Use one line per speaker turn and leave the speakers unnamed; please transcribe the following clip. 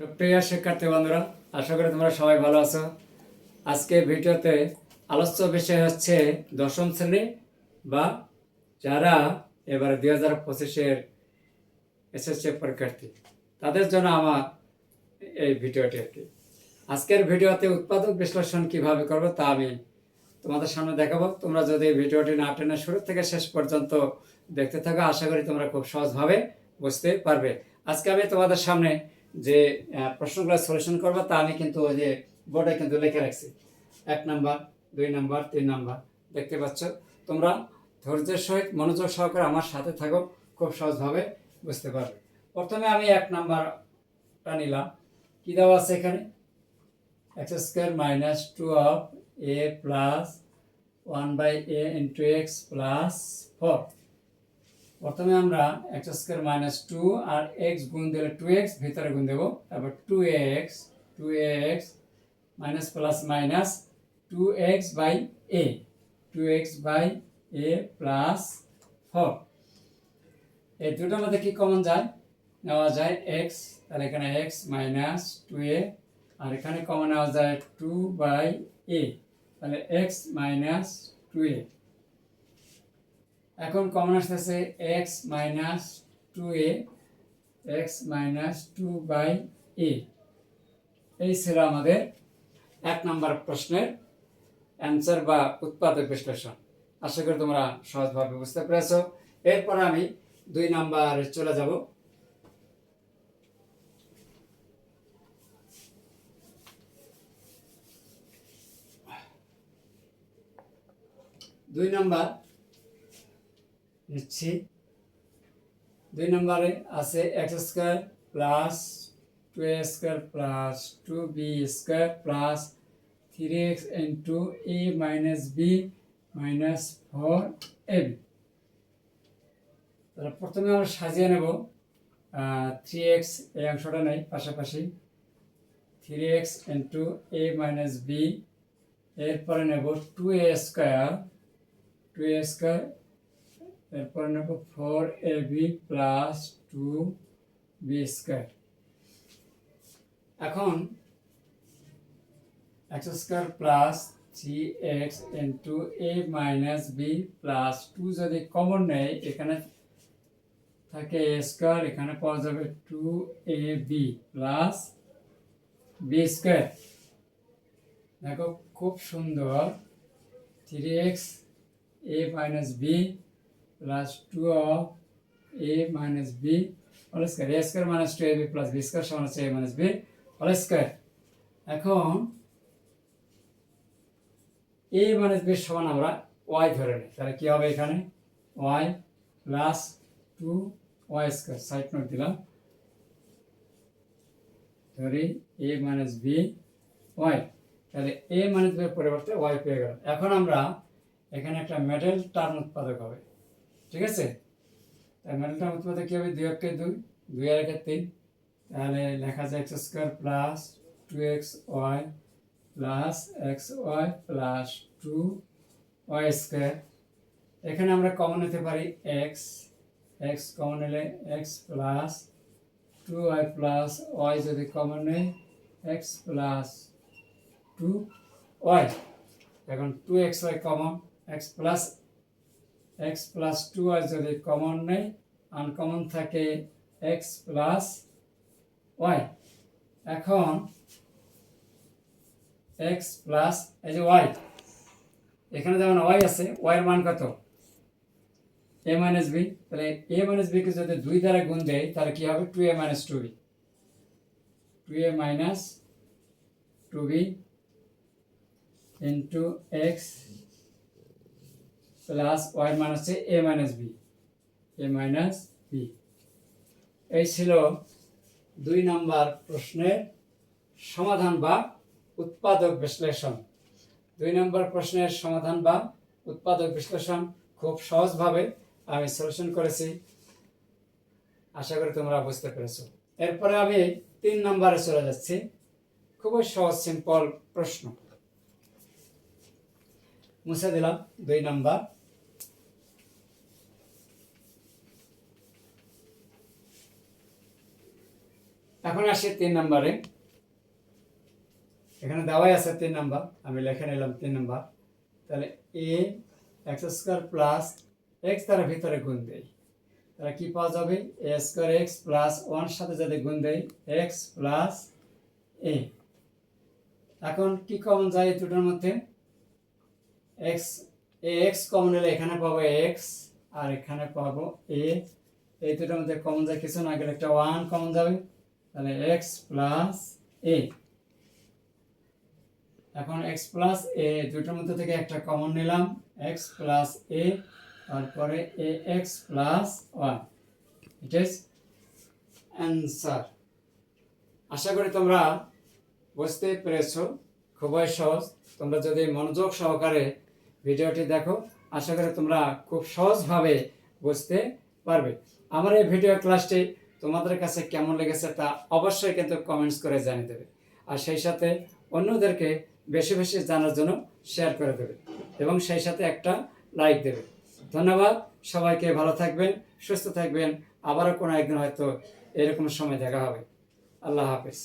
তো প্রিয় শিক্ষার্থী বন্ধুরা, আশা করি তোমরা সবাই ভালো আছো। আজকে ভিডিওতে আলোচ্য বিষয় হচ্ছে দশম শ্রেণি বা যারা এবারে দুই হাজার পঁচিশের এসএসসি পরীক্ষার্থী, তাদের জন্য আমার এই ভিডিওটি আর কি। আজকের ভিডিওতে উৎপাদক বিশ্লেষণ কীভাবে করব তা আমি তোমাদের সামনে দেখাবো। তোমরা যদি ভিডিওটি না টেনে শুরু থেকে শেষ পর্যন্ত দেখতে থাকো, আশা করি তোমরা খুব সহজভাবে বুঝতে পারবে। আজকে আমি তোমাদের সামনে যে প্রশ্নগুলো সলিউশন করব, তা আমি কিন্তু ওই যে বোর্ডে কিন্তু লিখে রাখছি। এক নাম্বার, দুই নাম্বার, তিন নাম্বার। দেখতে পাচ্ছ? তোমরা ধৈর্যের সহিত মনোযোগ সহকারে আমার সাথে থাকো, খুব সহজভাবে বুঝতে পারবে। প্রথমে আমি এক নাম্বারটা নিলাম। কি দেওয়া আছে এখানে? X square minus two of a plus one by a into x plus four প্রথমে আমরা এক্স স্কোয়ার মাইনাস টু আর এক্স গুণ দিলে টু এক্স ভিতরে গুণ দেবো। তারপর two x two x minus plus minus two x by a two x by a plus four এই দুটোর মধ্যে কি কমন যায়? নেওয়া যায় এক্স তাহলে এখানে এক্স মাইনাস টু এ আর এখানে কমন নেওয়া যায় টু বাই এ তাহলে এক্স মাইনাস টু এ এখন কমন আসতেছে x minus two a x minus two by a এই ছিল আমাদের এক নম্বর প্রশ্নের অ্যান্সার বা উৎপাদক বিশ্লেষণ। আশা করি তোমরা সহজভাবে বুঝতে পেরেছ। এরপর আমি দুই নাম্বারে চলে যাব। দুই নাম্বার নিচ্ছি দুই নম্বরে আছে x square plus two a square plus two b square plus three x into a minus b minus four a তাহলে প্রথমে আমরা সাজিয়ে নেব থ্রি এক্স এই অংশটা নেই, পাশাপাশি three x into a minus b এরপরে নেব two a square two a square এরপর নেব four a b plus two b square এখন x square plus three x into a minus b plus two যদি কমন নেয় এখানে থাকে a square এখানে পাওয়া যাবে two a b plus b square দেখো খুব সুন্দর three x a minus b plus two of a minus b whole square a square minus two a b plus b square সমান হচ্ছে a minus b whole square এখন a minus B সমান আমরা Y ধরে নিই। তাহলে কী হবে এখানে? Y plus two y square side note দিলাম। ধরি এ মাইনাস বি ওয়াই তাহলে এ মাইনাস বি পরিবর্তে ওয়াই পেয়ে গেল এখন আমরা এখানে একটা মেডেল টার্ম উৎপাদক হবে। ঠিক আছে? তাই মেডেল টার্ম উৎপাদক কী হবে? দুই একে দুই দুই আর একে তিন। তাহলে লেখা যায় x square plus two x y plus x y plus two y square এখানে আমরা কমন নিতে পারি এক্স এক্স কমন নিলে x plus two y plus y যদি কমন নেই এক্স প্লাস টু ওয়াই এখন two x y common x plus x plus two y যদি common নেই আনকমন থাকে এক্স প্লাস ওয়াই এখন এক্স প্লাস এই যে ওয়াই এখানে যেমন ওয়াই আছে ওয়াইয়ের মান কত? এ মাইনাস বি তাহলে এ মাইনাস বিকে যদি দুই দ্বারা গুণ দেয় তাহলে কি হবে? Two a minus two b two a minus two b into x plus y মান হচ্ছে a minus b a minus b এই ছিল দুই নাম্বার প্রশ্নের সমাধান বা উৎপাদক বিশ্লেষণ। দুই নম্বর প্রশ্নের সমাধান বা উৎপাদক বিশ্লেষণ খুব সহজভাবে আমি সলিউশন করেছি। আশা করি তোমরা বুঝতে পেরেছ। এরপরে আমি তিন নম্বরে চলে যাচ্ছি। খুবই সহজ সিম্পল প্রশ্ন। মুছে দিলাম দুই নাম্বার। এখন আসি তিন নম্বরে। এখানে দেওয়াই আছে তিন নাম্বার, আমি লেখে নিলাম তিন নাম্বার। তাহলে a, x square plus x তার ভিতরে গুণ দেয় তাহলে কি পাওয়া যাবে? A square x plus one সাথে যদি গুণ দেয় এক্স প্লাস এ। এখন কি কমন যায় এই দুটোর মধ্যে? এক্স, এ এক্স কমন হলে এখানে পাবো এক্স, আর এখানে পাবো এ। এই দুটোর মধ্যে কমন যায় কিছু না গেলে একটা ওয়ান কমন যাবে। তাহলে এক্স প্লাস এ এখন এক্স প্লাস এ দুটোর মধ্যে থেকে একটা কমন নিলাম এক্স প্লাস এ তারপরে a x plus one it is answer আশা করি তোমরা বুঝতে পেরেছ, খুবই সহজ। তোমরা যদি মনোযোগ সহকারে ভিডিওটি দেখো, আশা করি তোমরা খুব সহজভাবে বুঝতে পারবে। আমার এই ভিডিও ক্লাসটি তোমাদের কাছে কেমন লেগেছে তা অবশ্যই কিন্তু কমেন্টস করে জানিয়ে দেবে। আর সেই সাথে অন্যদেরকে বেশি বেশি জানার জন্য শেয়ার করে দেবে এবং সেই সাথে একটা লাইক দেবে। ধন্যবাদ, সবাইকে ভালো থাকবেন, সুস্থ থাকবেন। আবারও কোনো একদিন হয়তো এরকম সময় দেখা হবে। আল্লাহ হাফেজ।